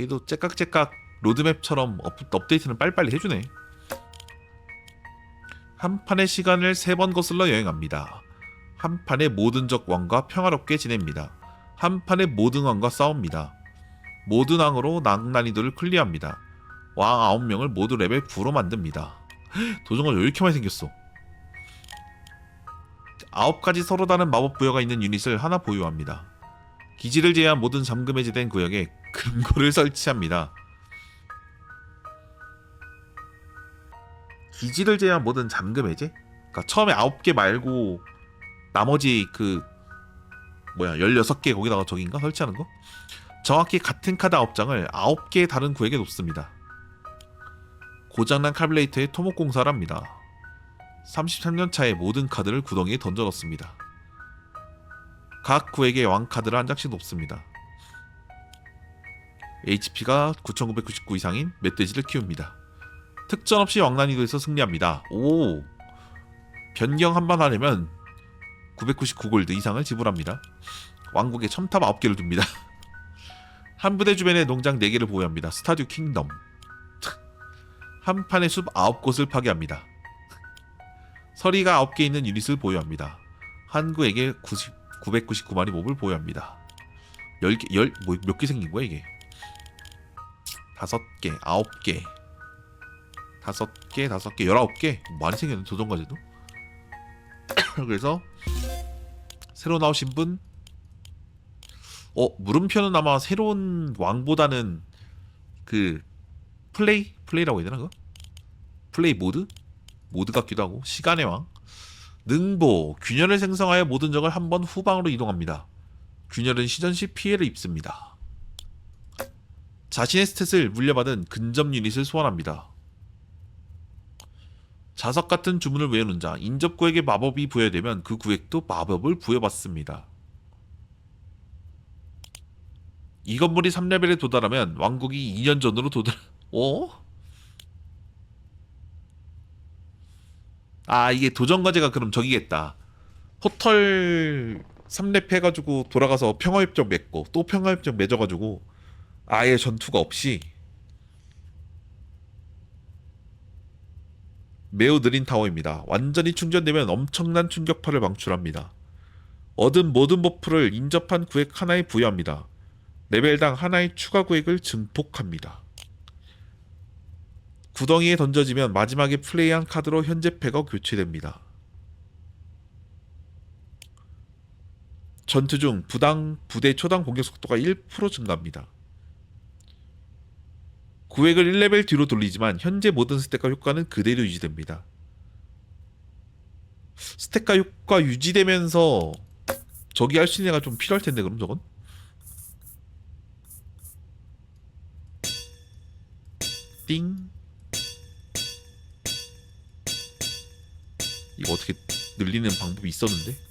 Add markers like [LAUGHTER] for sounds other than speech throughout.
그래도 째깍째깍 로드맵처럼 업, 업데이트는 빨리빨리 해주네. 한 판의 시간을 세 번 거슬러 여행합니다. 한 판의 모든 적 왕과 평화롭게 지냅니다. 한 판의 모든 왕과 싸웁니다. 모든 왕으로 낭난이도를 클리어합니다. 왕 9명을 모두 레벨 9로 만듭니다. [GASPS] 도전관 왜 이렇게 많이 생겼어? 아홉 가지 서로 다른 마법 부여가 있는 유닛을 하나 보유합니다. 기지를 제외한 모든 잠금 해제된 구역에 금고를 설치합니다. 기지를 제외한 모든 잠금 해제? 그러니까 처음에 아홉 개 말고 나머지 그 뭐야 16개 거기다가 저긴가 설치하는 거? 정확히 같은 카드 9장을 9개의 다른 구역에 놓습니다. 고장난 칼뷸레이터에 토목 공사를 합니다. 33년 차에 모든 카드를 구덩이에 던져 넣습니다. 각 구에게 왕 카드를 한 장씩 놓습니다. HP가 9999 이상인 멧돼지를 키웁니다. 특전 없이 왕난이도에서 승리합니다. 오 변경 한 번 하려면 999골드 이상을 지불합니다. 왕국에 첨탑 9개를 둡니다. [LAUGHS] 한 부대 주변에 농장 4개를 보유합니다. 스타듀 킹덤. [LAUGHS] 한 판의 숲 9곳을 파괴합니다. [LAUGHS] 서리가 9개 있는 유닛을 보유합니다. 한 구에게 90, 999마리 몹을 보유합니다. 10개, 10, 뭐, 몇개 생긴 거야 이게? 5개, 9개, 5개, 5개, 19개? 많이 생겼네 도전과제도. [COUGHS] 그래서 새로 나오신 분 어, 물음표는 아마 새로운 왕보다는 그 플레이? 플레이라고 해야 되나 그거? 플레이 모드? 모드 같기도 하고 시간의 왕 능보 균열을 생성하여 모든 적을 한 번 후방으로 이동합니다. 균열은 시전 시 피해를 입습니다. 자신의 스탯을 물려받은 근접 유닛을 소환합니다. 자석 같은 주문을 외우는 자 인접구에게 마법이 부여되면 그 구획도 마법을 부여받습니다. 이 건물이 3레벨에 도달하면 왕국이 2년 전으로 도달. [LAUGHS] 어? 아 이게 도전 과제가 그럼 저기겠다. 포털 3렙 해가지고 돌아가서 평화협정 맺고 또 평화협정 맺어가지고 아예 전투가 없이 매우 느린 타워입니다. 완전히 충전되면 엄청난 충격파를 방출합니다. 얻은 모든 버프를 인접한 구획 하나에 부여합니다. 레벨당 하나의 추가 구획을 증폭합니다. 구덩이에 던져지면 마지막에 플레이한 카드로 현재 패가 교체됩니다. 전투 중 부당 부대 초당 공격 속도가 1% 증가합니다. 구획을 1레벨 뒤로 돌리지만 현재 모든 스택과 효과는 그대로 유지됩니다. 스택과 효과 유지되면서 저기 할 수 있는 애가 좀 필요할 텐데 그럼 저건? 띵 이거 어떻게 늘리는 방법이 있었는데?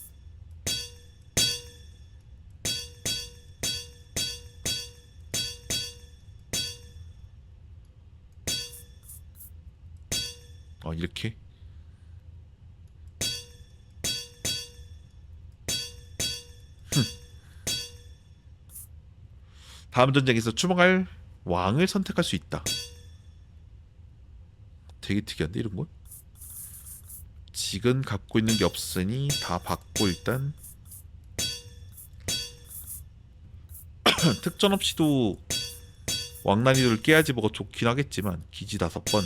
아 이렇게? 흠. 다음 전쟁에서 추방할 왕을 선택할 수 있다. 되게 특이한데 이런 건? 지금 갖고 있는 게 없으니 다 받고 일단 [CLEARS THROAT] 특전 없이도 왕난이도를 깨야지 뭐가 좋긴 하겠지만 기지 다섯 번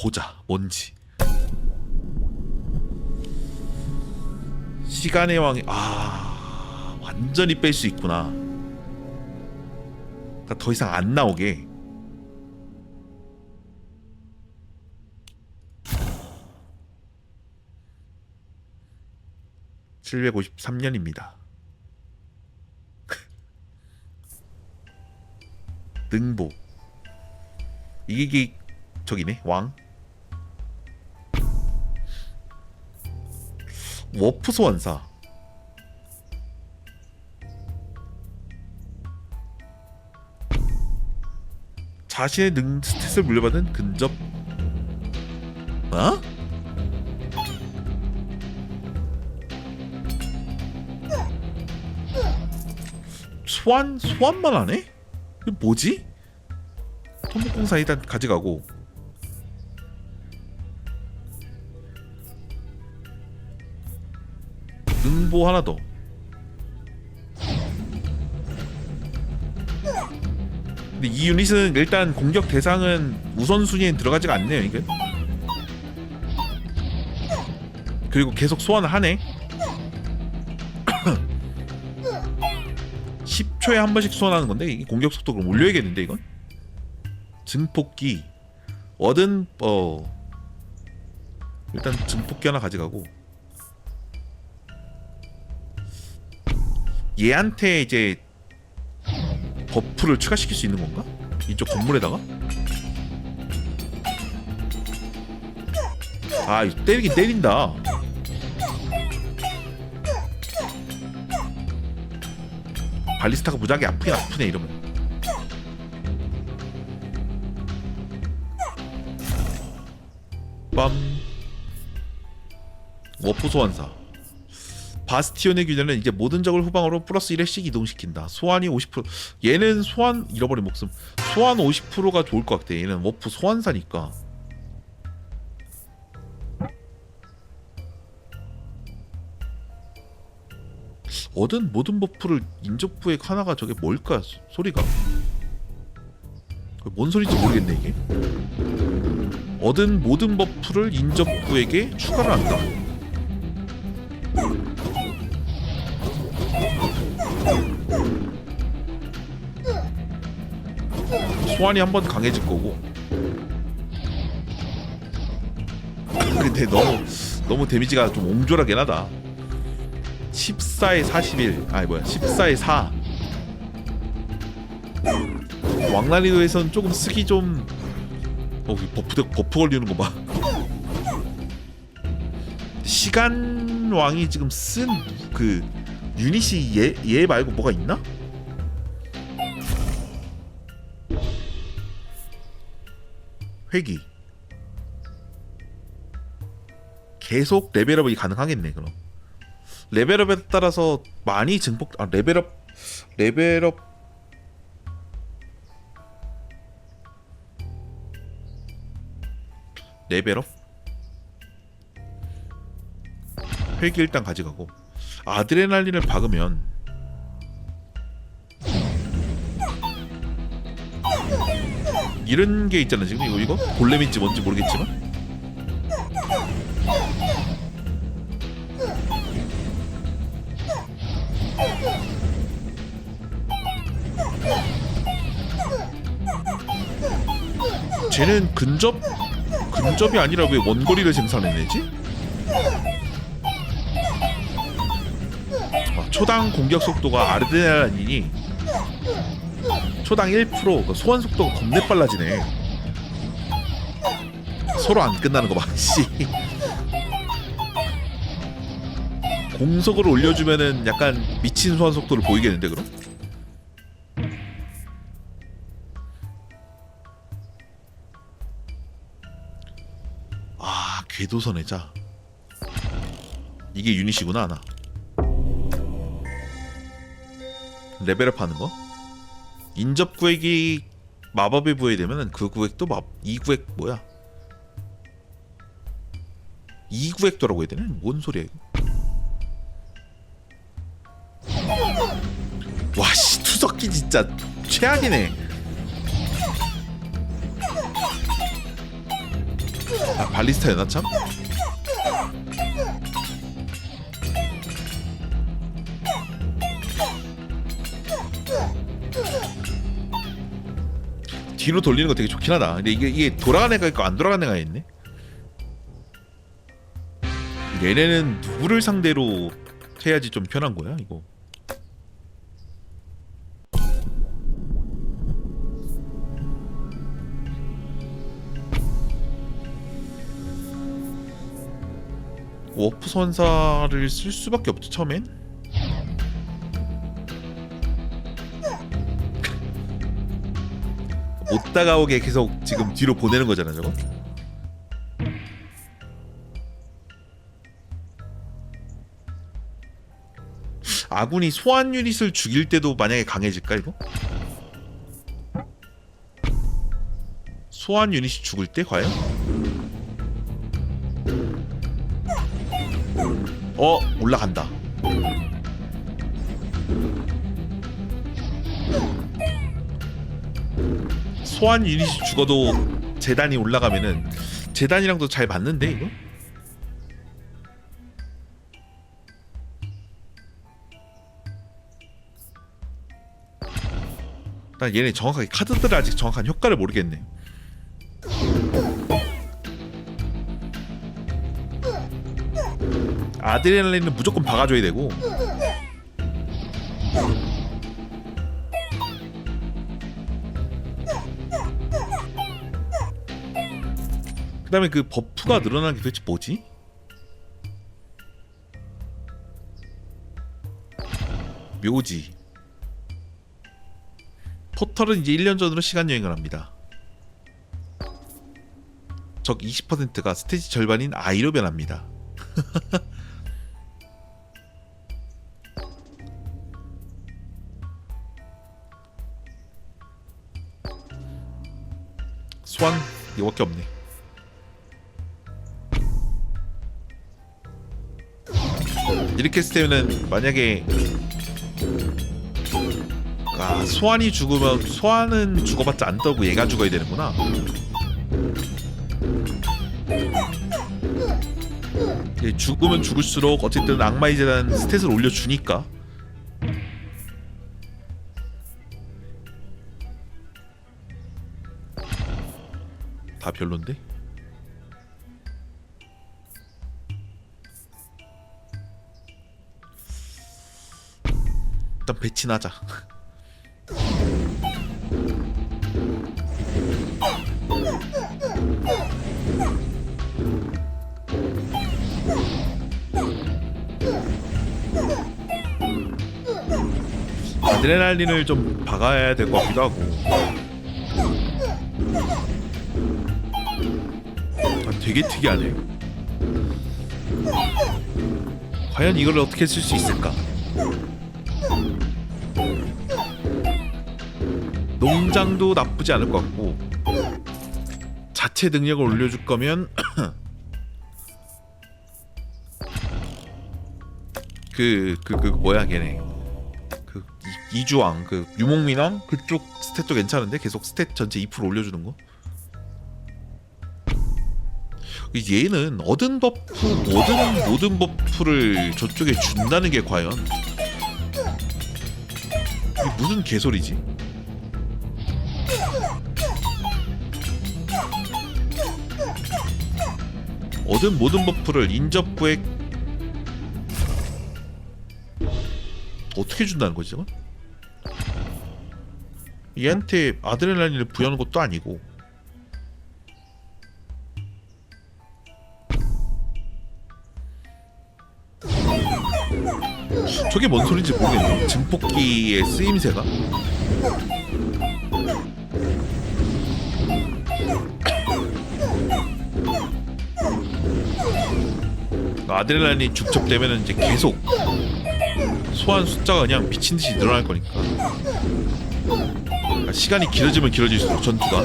보자. 뭔지. 시간의 왕이 아 완전히 뺄 수 있구나. 그러니까 더 이상 안 나오게. (753년입니다) [LAUGHS] 능보. 이게 저기네 왕 워프 소환사 자신의 능 스탯을 물려받은 근접 어? 소환 소환만 하네? 이 뭐지? 토목공사 일단 가져가고 응보 하나 더. 근데 이 유닛은 일단 공격 대상은 우선순위에 들어가지가 않네요 이게. 그리고 계속 소환을 하네. [COUGHS] 10초에 한 번씩 소환하는 건데 이게 공격 속도 그럼 올려야겠는데 이건? 증폭기 얻은 어 일단 증폭기 하나 가져가고 얘한테 이제 버프를 추가시킬 수 있는 건가? 이쪽 건물에다가? 아 때리긴 때린다 발리스타가 무지하게 아프긴 아프네 이러면 빰 워프 소환사 바스티온의 균열은 이제 모든 적을 후방으로 플러스 1회씩 이동시킨다. 소환이 50% 얘는 소환 잃어버린 목숨. 소환 50%가 좋을 것 같아. 얘는 워프 소환사니까. 얻은 모든 버프를 인접부액 하나가 저게 뭘까 소- 소리가? 뭔 소리인지 모르겠네 이게. 얻은 모든 버프를 인접부에게 추가를 한다 소환이 한 번 강해질 거고. 근데 너무 너무 데미지가 좀 옹졸하긴 하다. 14에 41 아니 뭐야 14에 4 왕난이도에선 조금 쓰기 좀 어, 버프 버프 걸리는 거 봐. 시간 왕이 지금 쓴 그 유닛이 얘, 얘 말고 뭐가 있나? 회기. 계속 레벨업이 가능하겠네 그럼. 레벨업에 따라서 많이 증폭 아 레벨업 레벨업. 레벨업? 회기 일단 가져가고 아드레날린을 박으면 이런 게 있잖아 지금 이거 이거? 골렘인지 뭔지 모르겠지만? 쟤는 근접? 근접이 아니라 왜 원거리를 생산해내지? 초당 공격 속도가 아르데날린이 초당 1%그 소환 속도가 겁내 빨라지네. 서로 안 끝나는 거 봐. [LAUGHS] 씨. 공속을 올려주면은 약간 미친 소환 속도를 보이겠는데 그럼? 아 궤도선의 자 이게 유닛이구나 하나 레벨업 하는 거? 인접 구획이 마법에 부여되면 그 구획도 마, 이 구획 뭐야? 이 구획도라고 해야 되나? 뭔 소리야 이거? 와씨 투석기 진짜 최악이네. 아 발리스타였나 참? 뒤로 돌리는 거 되게 좋긴 하다. 근데 이게 이게 돌아가는 애가 있고 안 돌아가는 애가 있네. 얘네는 누구를 상대로 해야지 좀 편한 거야 이거. 워프 선사를 쓸 수밖에 없죠 처음엔. 못 다가오게 계속 지금 뒤로 보내는 거잖아 저거. 아군이 소환 유닛을 죽일 때도 만약에 강해질까 이거? 소환 유닛이 죽을 때 과연? 어 올라간다. 소환 유닛이 죽어도 재단이 올라가면은 재단이랑도 잘 맞는데 이거? 난 얘네 정확하게 카드들 아직 정확한 효과를 모르겠네. 아드레날린은 무조건 박아줘야 되고 그다음에 그 버프가 늘어나는 게 도대체 뭐지? 묘지 포털은 이제 1년 전으로 시간 여행을 합니다. 적 20%가 스테이지 절반인 아이로 변합니다. [LAUGHS] 소환 이거밖에 없네. 이렇게 했을 때는 만약에 아 소환이 죽으면 소환은 죽어봤자 안 떠고 얘가 죽어야 되는구나. 예, 죽으면 죽을수록 어쨌든 악마의 재단 스탯을 올려주니까 다 별론데? 일단 배친하자. 아드레날린을 좀 박아야 될 것 같기도 하고. 아, 되게 특이하네. 과연 이걸 어떻게 쓸 수 있을까 농장도 나쁘지 않을 것 같고 자체 능력을 올려줄 거면 [CLEARS THROAT] 그 그 그 뭐야 걔네. 그 이- 이주왕 그 유목민왕? 그쪽 스탯도 괜찮은데? 계속 스탯 전체 2% 올려주는 거? 얘는 얻은 버프 모든 모든 버프를 저쪽에 준다는 게 과연? 무슨 개소리지? 얻은 모든 버프를 인접구에 어떻게 준다는 거지 저건? 얘한테 아드레날린을 부여하는 것도 아니고. 저게 뭔 소린지 모르겠네. 증폭기의 쓰임새가 아드레날린이 축적되면 이제 계속 소환 숫자가 그냥 미친 듯이 늘어날 거니까. 그러니까 시간이 길어지면 길어질수록 전투가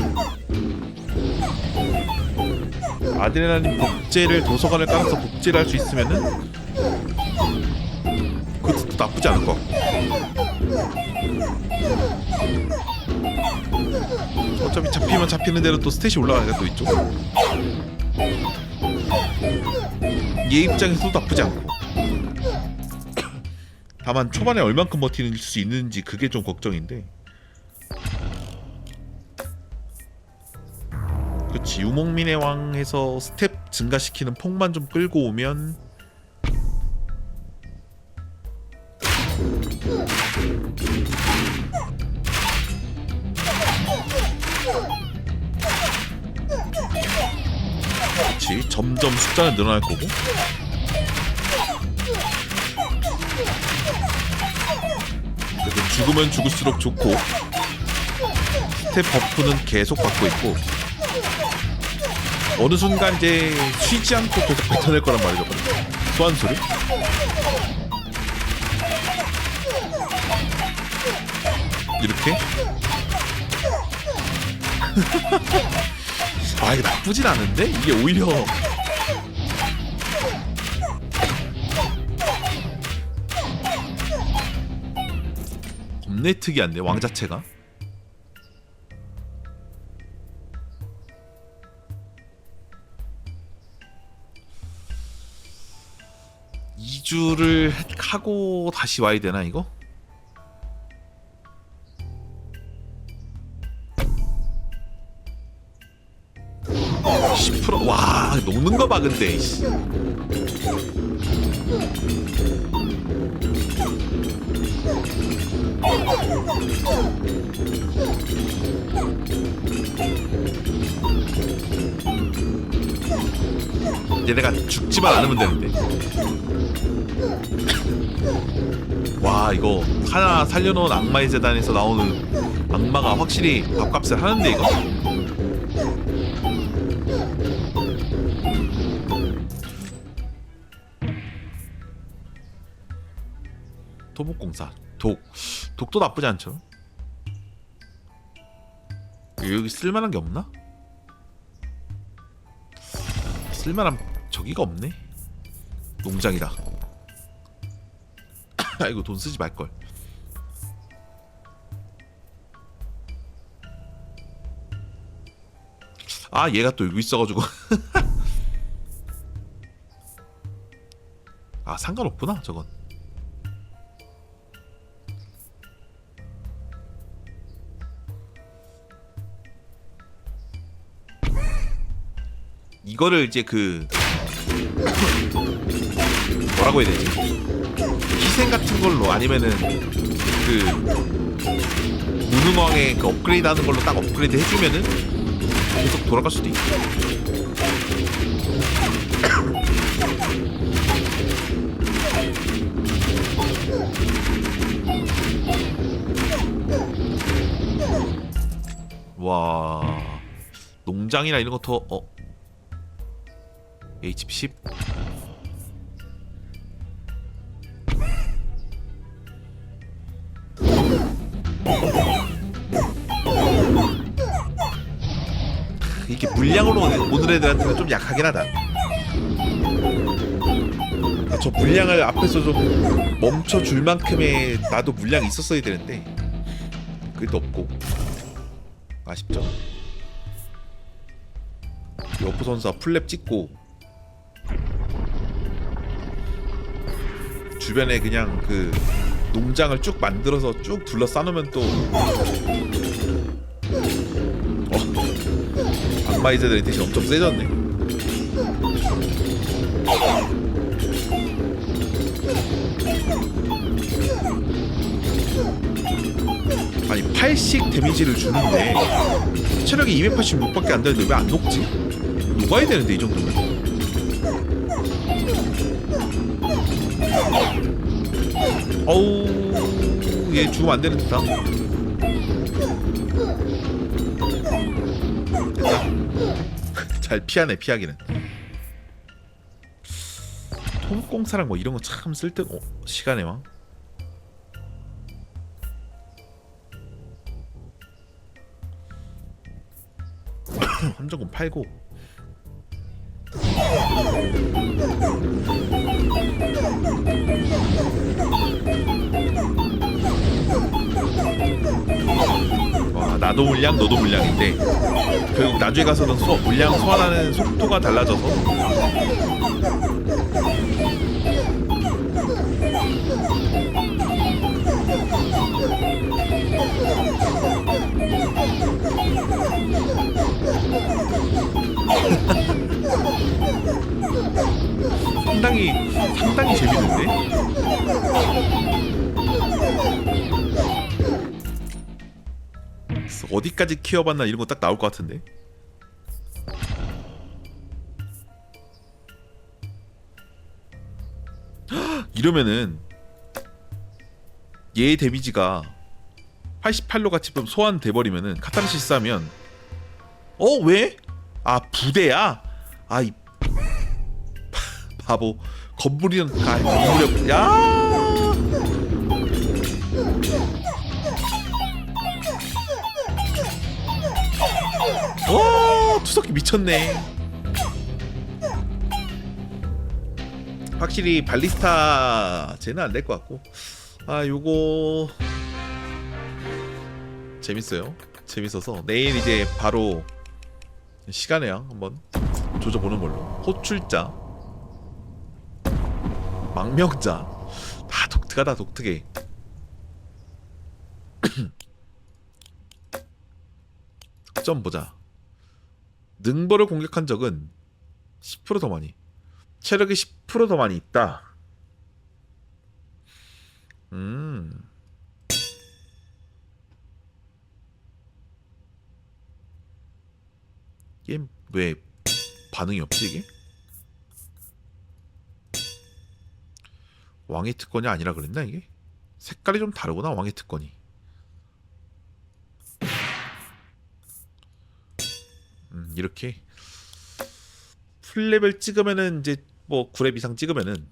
아드레날린 복제를 도서관을 깔아서 복제를 할 수 있으면은 그것도 나쁘지 않을 것 같고. 어차피 잡히면 잡히는 대로 또 스탯이 올라가니까 또 있죠 얘 입장에서도 나쁘지 않고. 다만 초반에 얼만큼 버티는 수 있는지 그게 좀 걱정인데. 그치 유목민의 왕에서 스텝 증가시키는 폭만 좀 끌고 오면 그치 점점 숫자는 늘어날 거고. 그래서 죽으면 죽을수록 좋고 스텝 버프는 계속 받고 있고 어느 순간 이제 쉬지 않고 계속 뱉어낼 거란 말이죠 소환수를 이렇게 [LAUGHS] 아 이게 나쁘진 않은데? 이게 오히려. 겁내 특이한데 왕 자체가? 이주를 하고 다시 와야 되나 이거? 봐 근데 이씨. 얘네가 죽지만 않으면 되는데 와 이거 하나 살려놓은 악마의 재단에서 나오는 악마가 확실히 밥값을 하는데 이거 토목공사. 독. 독도 나쁘지 않죠? 여기 쓸만한 게 없나? 쓸만한 저기가 없네? 농장이다. [COUGHS] 아이고 돈 쓰지 말걸. 아 얘가 또 여기 있어가지고. [LAUGHS] 아 상관없구나 저건 이거를 이제 그 뭐라고 해야 되지? 희생 같은 걸로 아니면은 그 무능왕의 그 업그레이드 하는 걸로 딱 업그레이드 해주면은 계속 돌아갈 수도 있고 와 농장이나 이런 거 더 어? HP 10 이게 물량으로 오는 애들한테는 좀 약하긴 하다. 아, 저 물량을 앞에서 좀 멈춰줄 만큼의 나도 물량이 있었어야 되는데 그게 또 없고 아쉽죠. 여프 선수가 풀랩 찍고 주변에 그냥 그 농장을 쭉 만들어서 쭉 둘러싸놓으면 또 어, 악마이제들의 대신 엄청 세졌네. 아니 8씩 데미지를 주는데 체력이 286밖에 안 되는데 왜 안 녹지? 녹아야 되는데 이 정도면 얘 죽으면 안 되는 됐다. 잘 피하네 피하기는. 토목공사랑 뭐 이런 거 참 쓸데 어 시간의 왕 함정군 팔고 나도 물량 너도 물량인데 결국 나중에 가서는 소, 물량 소환하는 속도가 달라져서 상당히 상당히 재밌는데 어디까지 키워봤나 이런 거 딱 나올 것 같은데? 헉, 이러면은 얘 데미지가 88로 같이 좀 소환돼 버리면은 카타르시스 하면 어? 왜? 아 부대야? 아이 [LAUGHS] 바보. 건물이랑 아, 건물이 야 투석기 미쳤네. 확실히 발리스타 쟤는 안 될 것 같고 아 요거 재밌어요. 재밌어서 내일 이제 바로 시간에요 한번 조져보는 걸로 호출자 망명자 다 독특하다 독특해 [CLEARS THROAT] 점 보자 능벌을 공격한 적은 10%더 많이 체력이 10%더 많이 있다 음 게임 왜 반응이 없지 이게? 왕의 특권이 아니라 그랬나 이게? 색깔이 좀 다르구나 왕의 특권이 음, 이렇게 풀레벨 찍으면은 이제 뭐 9렙 이상 찍으면은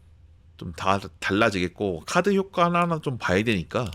좀 다 달라지겠고 카드 효과 하나 하나 좀 봐야 되니까